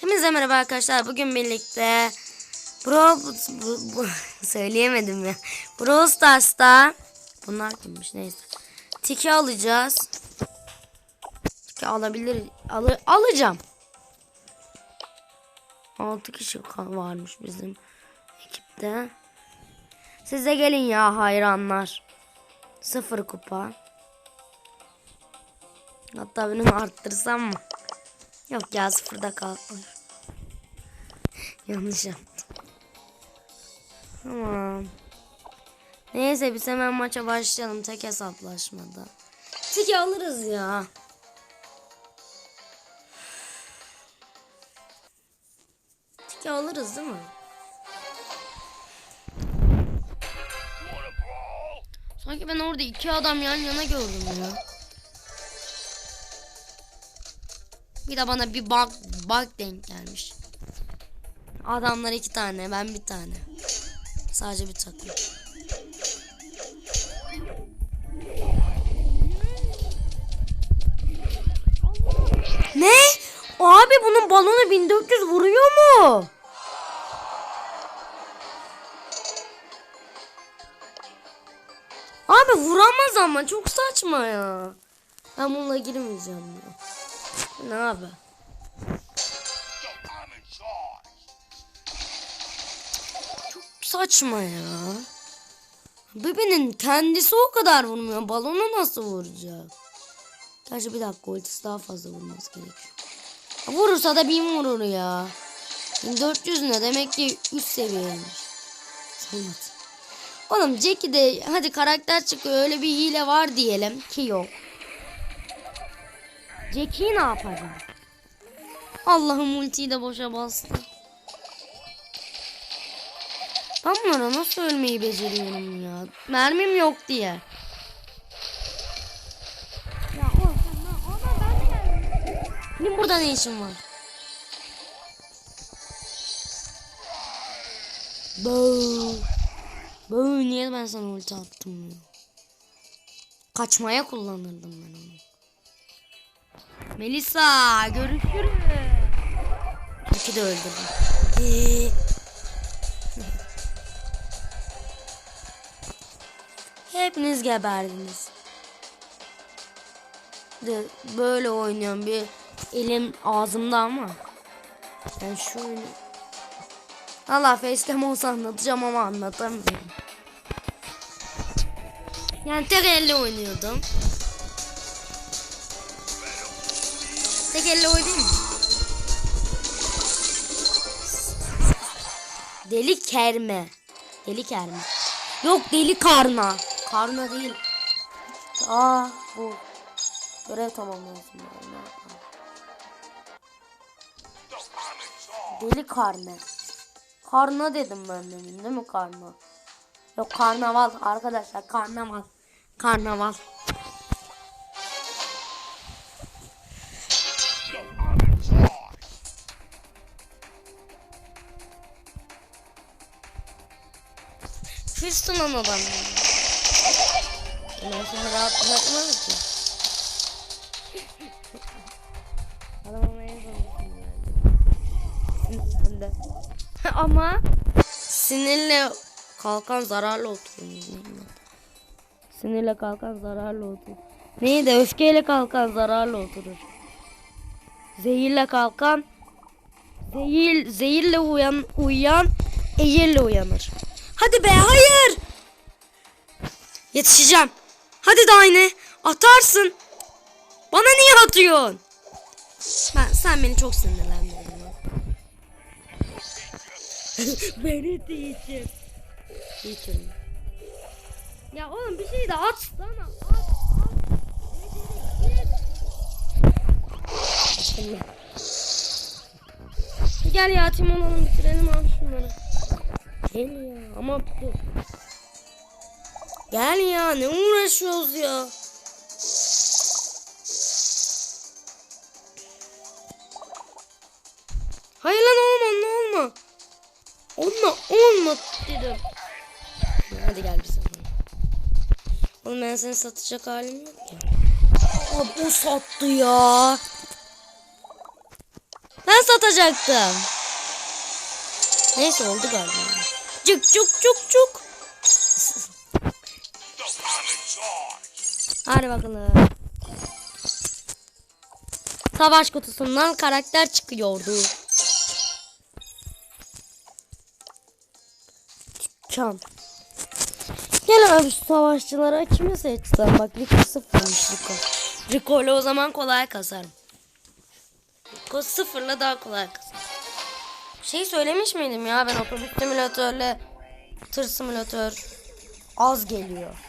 Hepinize merhaba arkadaşlar. Bugün birlikte Bro bu, bu, söyleyemedim ya. Brawl Stars'ta bunlar kimmiş neyse. Tiki alacağız. Tiki alabilir alı, alacağım. 6 kişi varmış bizim ekipte. Size gelin ya hayranlar. Sıfır kupa. Hatta benim arttırsam mı? Yok ya sıfırda kalmış. Yanlış yaptım. Tamam. Neyse biz hemen maça başlayalım tek hesaplaşmada. Tiki alırız ya. Tiki alırız değil mi? Sanki ben orada iki adam yan yana gördüm ya. Bir de bana bir bug, bug denk gelmiş. Adamlar iki tane, ben bir tane. Sadece bir takım. Ne? Abi bunun balonu 1400 vuruyor mu? Abi vuramaz ama çok saçma ya. Ben bununla girmeyeceğim ya. Ne abi? Çok saçma ya. Bebeğin kendisi o kadar vurmuyor. Balonu nasıl vuracak? Gerçi bir dakika ultisi daha fazla vurması gerekiyor. Vurursa da bin vurur ya. 1400 ne demek ki üst seviyeymiş. Saymadı. Oğlum Jackie de hadi karakter çıkıyor öyle bir hile var diyelim ki yok. Jackie'yi ne yapacağım? Allah'ım ultiyi de boşa bastı. Ben bunlara nasıl ölmeyi beceriyorum ya? Mermim yok diye. Ya o sen ona ben de geldim. Benim burada ne işim var? Boo. Boo niye ben sana ulti attım ya? Kaçmaya kullanırdım ben onu. Melisa görüşürüz. İki de öldürdüm. Ee, Hepiniz geberdiniz. De böyle oynuyorum bir elim ağzımda ama. Ben oyunu... Allah facecam olsa anlatacağım ama anlatamıyorum. Yani tek elle oynuyordum. Elle oynayayım mı? Deli kerme. Deli kerme. Yok deli karna. Karna değil. Aa bu. Görev charge. Deli karne. Karna dedim ben demin değil mi karna? Yok karnaval arkadaşlar karnaval. Karnaval. Küstüm ama ben. Ben seni rahat bırakmam ki. Adamın en Sinirlendi. ama sinirle kalkan zararlı oturuyor. Sinirle kalkan zararlı oturur. Neydi? Öfkeyle kalkan zararlı oturur. Zehirle kalkan zehir, zehirle uyan, uyuyan eğirle uyanır. Hadi be hayır. Yetişeceğim. Hadi daha ne? Atarsın. Bana niye atıyorsun? Ben, sen beni çok sinirlendirdin. lan. beni. Teacher mi? Ya oğlum bir şey de. At, at. Şimdi. Gel ya tim olalım bitirelim abi şunları. Gel ya ama dur. Gel ya ne uğraşıyoruz ya. Hayır lan olma ne olma. Olma olma dedim. Hadi gel bize. Oğlum ben seni satacak halim yok ya. Abi o sattı ya. Ben satacaktım. Neyse oldu galiba. Cuk cuk cuk cuk. Hadi bakalım. Savaş kutusundan karakter çıkıyordu. Dükkan. Gel abi şu savaşçıları kimi seçsem bak Rico sıfırmış Rico. Rico ile o zaman kolay kasarım. Rico sıfırla daha kolay kasarım. Şey söylemiş miydim ya ben otobüs simülatörle tır simülatör az geliyor.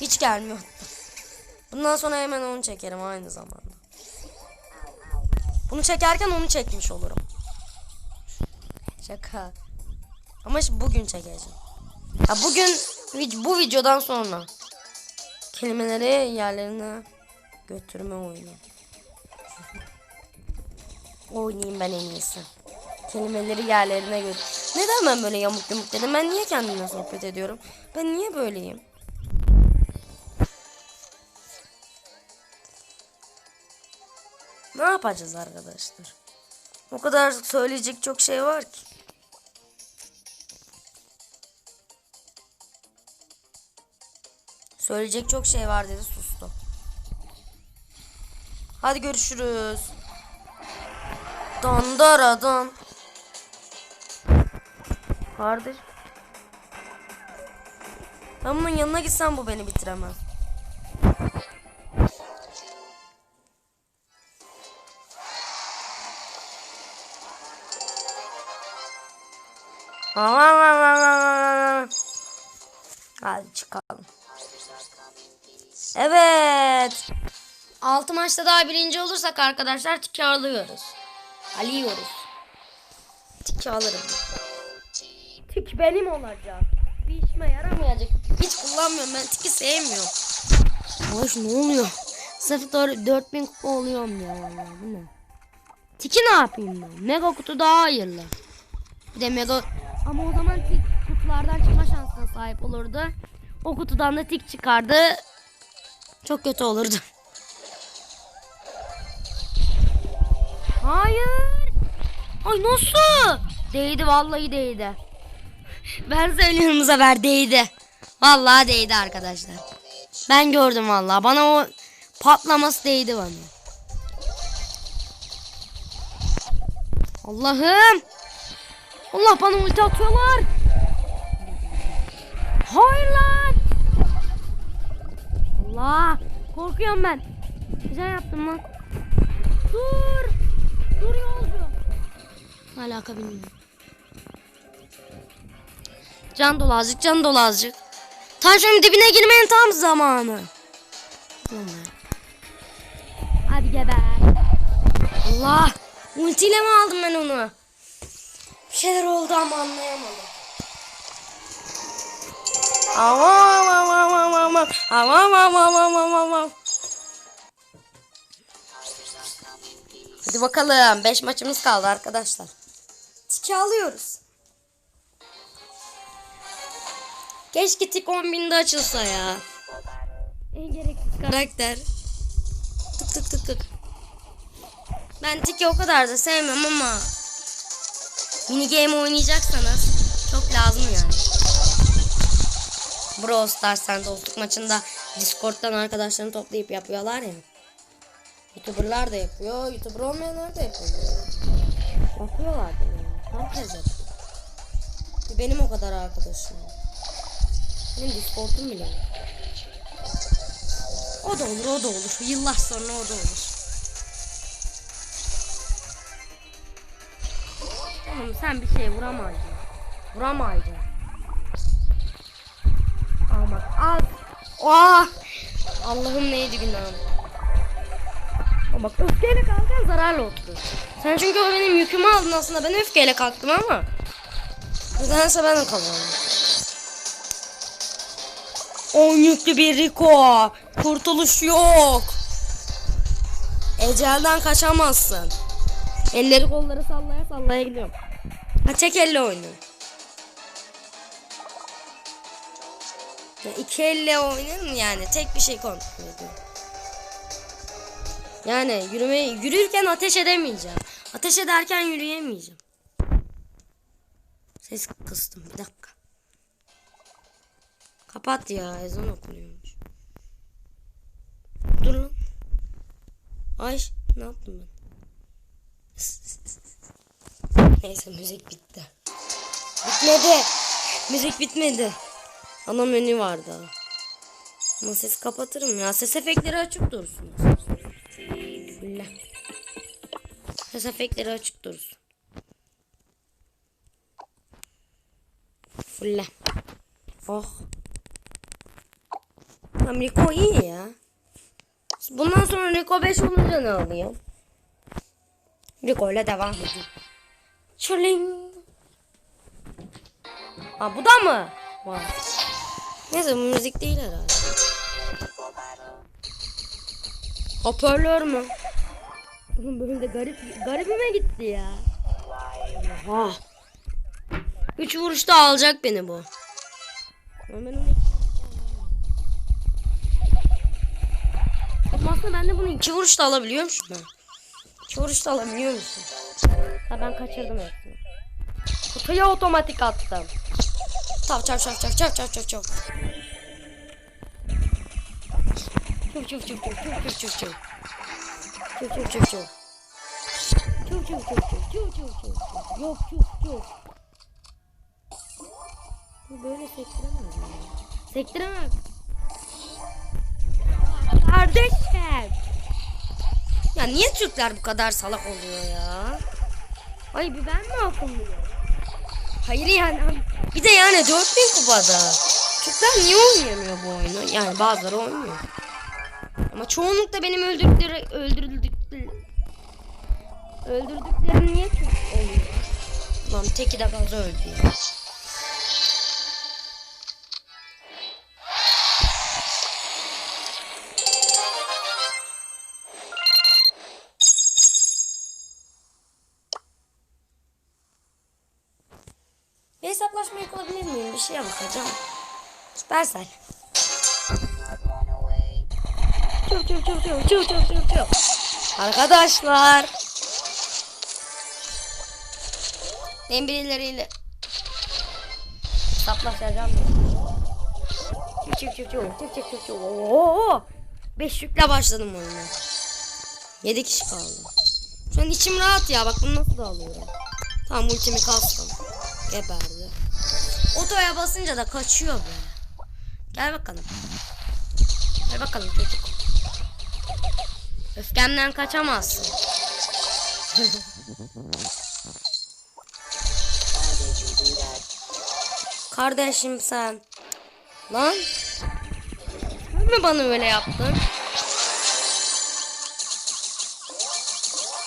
Hiç gelmiyor. Bundan sonra hemen onu çekerim aynı zamanda. Bunu çekerken onu çekmiş olurum. Şaka. Ama bugün çekeceğim. Ya bugün bu videodan sonra kelimeleri yerlerine götürme oyunu. Oynayayım ben en iyisi. Kelimeleri yerlerine götür. Neden ben böyle yamuk yumuk dedim? Ben niye kendimle sohbet ediyorum? Ben niye böyleyim? Ne yapacağız arkadaşlar? O kadar söyleyecek çok şey var ki. Söyleyecek çok şey var dedi sustu. Hadi görüşürüz. Dandaradan. Kardeş. Ben bunun yanına gitsem bu beni bitiremez. Evet. Altı maçta daha birinci olursak arkadaşlar tiki alıyoruz. Alıyoruz. Tiki alırım. Tik benim olacak. Bir işime yaramayacak. Hiç kullanmıyorum ben tiki sevmiyorum. Hoş ne oluyor? Sırf 4000 kupa oluyorum ya vallahi bu ne? Tiki ne yapayım ben? Mega kutu daha hayırlı. Bir de mega... Ama o zaman tik kutulardan çıkma şansına sahip olurdu. O kutudan da tik çıkardı. Çok kötü olurdu. Hayır. Ay nasıl? Değdi vallahi değdi. Ben söylüyorum sefer değdi. Vallahi değdi arkadaşlar. Ben gördüm vallahi. Bana o patlaması değdi bana. Allah'ım. Allah bana ulti atıyorlar. Hayır Korkuyorum ben. Güzel yaptım lan. Dur. Dur yolcu. Alaka bilmiyorum. Can dolu azıcık, can dolu azıcık. Taşın dibine girmenin tam zamanı. Hadi geber. Allah. Ultiyle mi aldım ben onu? Bir şeyler oldu ama anlayamadım. Aman aman aman aman aman aman aman aman Hadi bakalım 5 maçımız kaldı arkadaşlar. Tiki alıyoruz. Keşke tik 10 binde açılsa ya. En gereksiz karakter. Tık tık tık tık. Ben Tiki o kadar da sevmem ama mini game oynayacaksanız çok lazım yani. Brawl Stars'tan dostluk maçında Discord'dan arkadaşlarını toplayıp yapıyorlar ya. YouTuber'lar da yapıyor, YouTuber olmayanlar da yapıyor. Yapıyorlar da yani. Herkes yapıyor. Benim o kadar arkadaşım. Benim Discord'um bile yok. O da olur, o da olur. Yıllar sonra o da olur. Oğlum sen bir şey vuramayacaksın. Vuramayacaksın. Ama az. Oh! Allah'ım neydi günahım. Bak öfkeyle kalkan zararla oturur. Sen çünkü o benim yükümü aldın aslında. Ben öfkeyle kalktım ama. Nedense ben de kazandım. 10 yüklü bir Rico. Kurtuluş yok. Ecelden kaçamazsın. Elleri kolları sallaya sallaya gidiyorum. Ha tek elle oynuyor. Ya iki elle oynarım yani. Tek bir şey kontrol ediyorum. Yani yürümeyi yürürken ateş edemeyeceğim. Ateş ederken yürüyemeyeceğim. Ses kıstım bir dakika. Kapat ya ezan okunuyormuş. Dur lan. Ay ne yaptım ben? Neyse müzik bitti. Bitmedi. Müzik bitmedi. Ana menü vardı. Ama sesi kapatırım ya. Ses efektleri açık dursun. Ses efektleri açık dursun. Fulle. Oh. Tamam Rico iyi ya. Bundan sonra Rico 5 olunca ne alayım? Rico ile devam edeyim. Çırling. Aa bu da mı? Var. Neyse bu müzik değil herhalde. Hoparlör mü? Oğlum böyle de garip, garibime gitti ya. Oha. Üç vuruşta alacak beni bu. Ben onu Aslında ben de bunu iki vuruşta alabiliyormuşum ben. İki vuruşta alabiliyormuşum. Ha ben kaçırdım hepsini. Kutuya otomatik attım. Tav çav çav çav çav çav çav çav. Çuv çuv çuv çuv çuv çuv çuv Çuv çuv çuv çuv. Çuv çuv çuv çuv çuv çuv çuv. Yok çuv çuv. Bu böyle sektiremez ya. Sektiremez. Kardeşim. Ya niye Türkler bu kadar salak oluyor ya? Ay bir ben mi akıllıyım? Hayır yani. Bir de yani 4000 kupada. Türkler niye oynayamıyor bu oyunu? Yani bazıları oynuyor. Ama çoğunlukla benim öldürdükleri öldürdükleri öldürdüklerim niye Türk oluyor? Lan teki de gazı öldü ya. Bir hesaplaşma yapabilir miyim? Bir şeye bakacağım. Süpersel. Çuf çuf çuf çuf çuf çuf çuf çuf. Arkadaşlar. Ben birileriyle çuf çuf çuf çuf çuf çuf çuf. Oo! Beş yükle başladım oyuna. Yedi kişi kaldı. Şu an içim rahat ya. Bak bunu nasıl da alıyorum. Tamam ultimi kastım. Geberdi. Otoya basınca da kaçıyor be. Gel bakalım. Gel bakalım çocuk. Öfkemden kaçamazsın. Kardeşim sen. Lan. Sen mi bana öyle yaptın?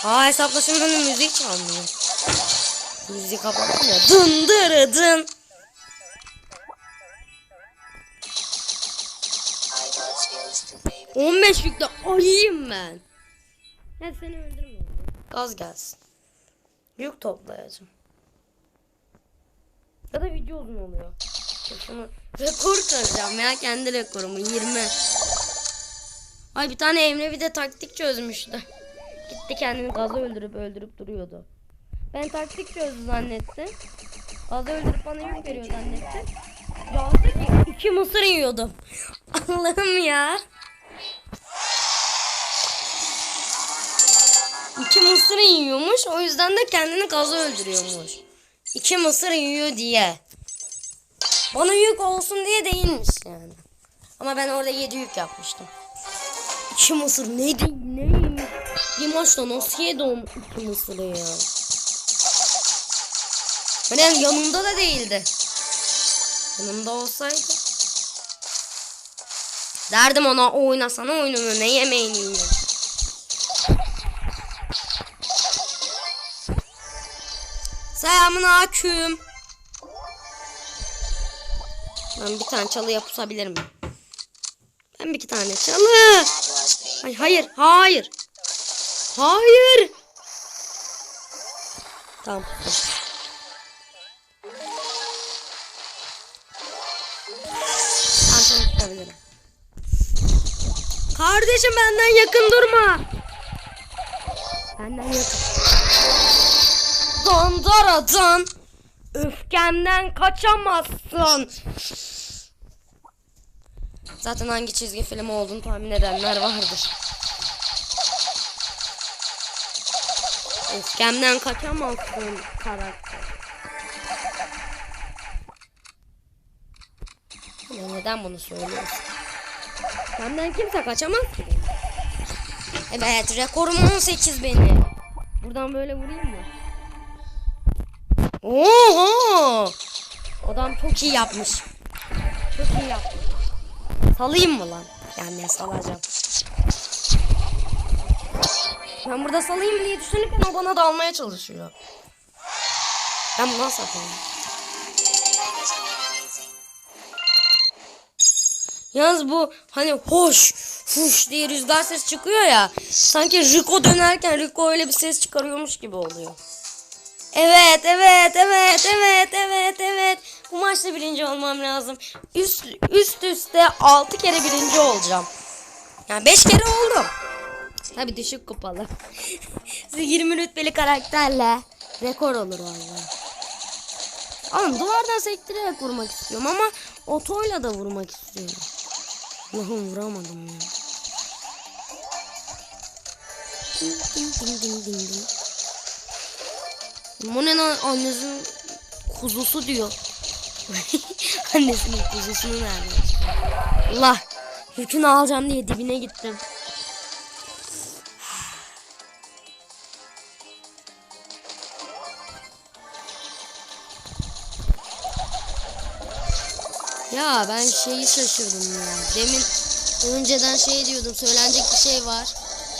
Aa hesaplaşmanın müziği çalmıyor. Müziği kapattım ya. Dın dırı dın. 15 yükle ayıyım ben. Ben seni öldürme. Gaz gelsin. Yük toplayacağım. Ya da video uzun oluyor. Şunu rekor kıracağım ya kendi rekorumu 20. Ay bir tane Emre bir de taktik çözmüştü. Gitti kendini gazı öldürüp öldürüp duruyordu. Ben taktik çözdü zannettim. Gazı öldürüp bana yük veriyor zannettim. Yazdı ki iki mısır yiyordum. Allah'ım ya. İki mısır yiyormuş. O yüzden de kendini gazı öldürüyormuş. İki mısır yiyor diye. Bana yük olsun diye değilmiş yani. Ama ben orada yedi yük yapmıştım. İki mısır neydi? Neymiş? Bir maçta nasıl yedi o iki mısırı ya? Yani yanımda da değildi. Yanımda olsaydı. Derdim ona oynasana oyununu ne yemeğini yiyor. Selamun aleyküm. Ben bir tane çalı yapabilir miyim? Ben bir iki tane çalı. Ay, hayır, hayır. Hayır. Tamam. Kardeşim benden yakın durma. Benden yakın. Dandaradan öfkemden kaçamazsın. Zaten hangi çizgi film olduğunu tahmin edenler vardır. Öfkemden kaçamazsın karakter. Ya neden bunu söylüyorsun? Benden kimse kaçamaz ki. Evet rekorum 18 benim. Buradan böyle vurayım mı? Oho! Adam çok iyi yapmış. Çok iyi yapmış. Salayım mı lan? Yani ne salacağım. Ben burada salayım diye düşünürken o bana dalmaya çalışıyor. Ben bunu nasıl yapayım? Yalnız bu hani hoş fuş diye rüzgar ses çıkıyor ya. Sanki Rico dönerken Rico öyle bir ses çıkarıyormuş gibi oluyor. Evet, evet, evet, evet, evet, evet. Bu maçta birinci olmam lazım. Üst, üst üste 6 kere birinci olacağım. Yani 5 kere oldum. Tabi düşük kupalı. 20 rütbeli karakterle rekor olur vallahi. Oğlum duvardan sektirerek vurmak istiyorum ama otoyla da vurmak istiyorum. Allah'ım vuramadım ya. Ding ding ding ding ding ding. Lan annesinin kuzusu diyor. Annesinin kuzusunu çıkardın? Allah yükünü alacağım diye dibine gittim. Ya ben şeyi şaşırdım ya. Demin önceden şey diyordum söylenecek bir şey var.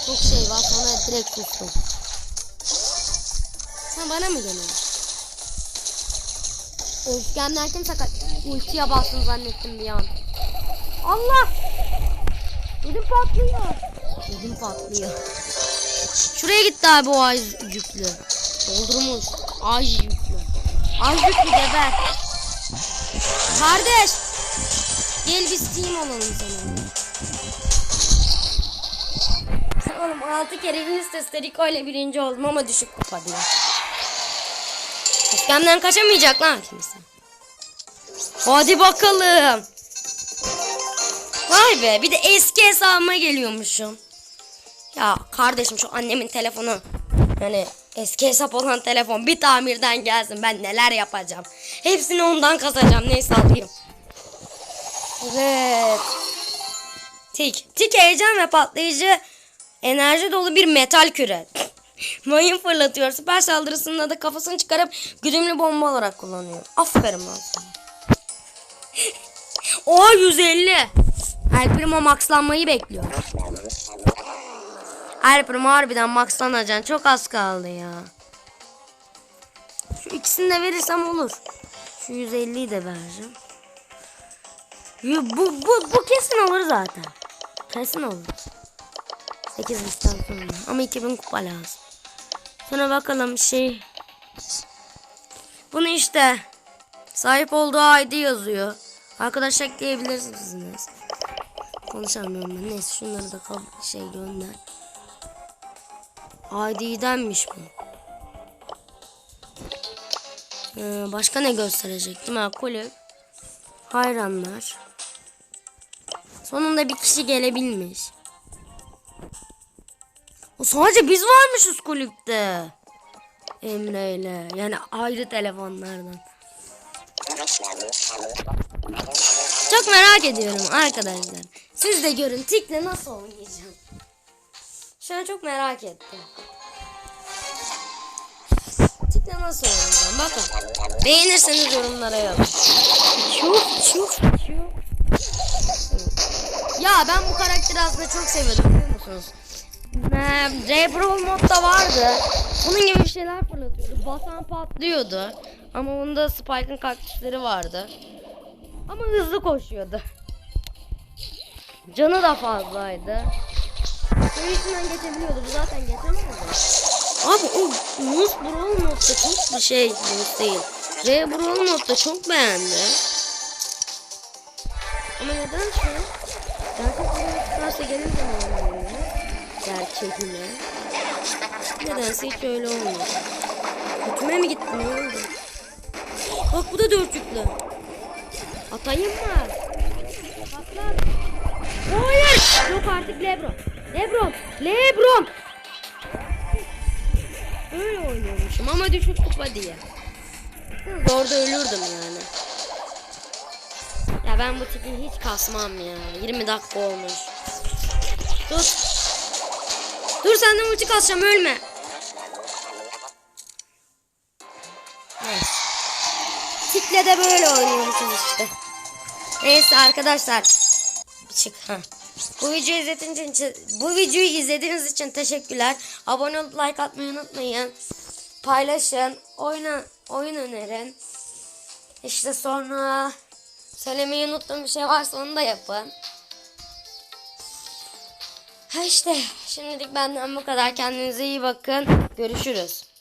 Çok şey var sonra direkt sustum. Sen bana mı geliyorsun? Öfkemden kim sakat? Ultiye bastım zannettim bir an. Allah! Ödüm patlıyor. Ödüm patlıyor. Şuraya gitti abi o ay yüklü. Doldurmuş. Ay yüklü. Ay yüklü geber. Kardeş. Gel biz team olalım seninle. Oğlum 6 kere üst üste Rico ile birinci oldum ama düşük kupa diyor. Öfkemden kaçamayacak lan kimse. Hadi bakalım. Vay be bir de eski hesabıma geliyormuşum. Ya kardeşim şu annemin telefonu yani eski hesap olan telefon bir tamirden gelsin ben neler yapacağım. Hepsini ondan kazacağım neyse alayım. Evet. Tik. Tik heyecan ve patlayıcı enerji dolu bir metal küre. Mayın fırlatıyor. Süper saldırısında da kafasını çıkarıp güdümlü bomba olarak kullanıyor. Aferin lan. Oha 150. El Primo maxlanmayı bekliyor. El harbiden maxlanacaksın. Çok az kaldı ya. Şu ikisini de verirsem olur. Şu 150'yi de vereceğim. Bu, bu, bu kesin olur zaten. Kesin olur. 8 listan. Ama 2000 kupa lazım. Sonra bakalım şey. Bunu işte sahip olduğu ID yazıyor. Arkadaş ekleyebilirsiniz. Konuşamıyorum ben. Neyse şunları da şey gönder. ID'denmiş bu. Ee, başka ne gösterecektim? Ha kulüp. Hayranlar. Sonunda bir kişi gelebilmiş. Sadece biz varmışız kulüpte. Emre ile. Yani ayrı telefonlardan. Çok merak ediyorum arkadaşlar. Siz de görün tikle nasıl oynayacağım. Şu an çok merak ettim. Tikle nasıl oynayacağım bakın. Beğenirseniz yorumlara yazın. Çok çok çok. Ya ben bu karakteri aslında çok seviyordum biliyor musunuz? Ee, Ray Brawl modda vardı. Bunun gibi şeyler fırlatıyordu. Basan patlıyordu. Ama onda Spike'ın kaktüsleri vardı. Ama hızlı koşuyordu. Canı da fazlaydı. Köy içinden geçebiliyordu. Bu zaten geçemezdi. Abi o Moose Brawl modda çok bir şey değil. Ray Brawl modda çok beğendi. Ama neden şu? Gerçek olarak tutarsa gelir zaman oynuyor. Gerçekine. Nedense hiç öyle olmuyor. Kötüme mi gitti ne oldu? Bak bu da dört yüklü. Atayım mı? Patlar. Hayır. Yok artık Lebron. Lebron. Lebron. Böyle oynuyormuşum ama düşük kupa diye. Orada ölürdüm yani. Ya ben bu tipi hiç kasmam ya. 20 dakika olmuş. Dur. Dur senden ulti kasacağım ölme. Neyse. Tiple de böyle oynuyormuşuz işte. Neyse arkadaşlar. Çık ha. Bu videoyu izlediğiniz için bu videoyu izlediğiniz için teşekkürler. Abone olup like atmayı unutmayın. Paylaşın, oyna oyun önerin. İşte sonra söylemeyi unuttuğum bir şey varsa onu da yapın. İşte şimdilik benden bu kadar. Kendinize iyi bakın. Görüşürüz.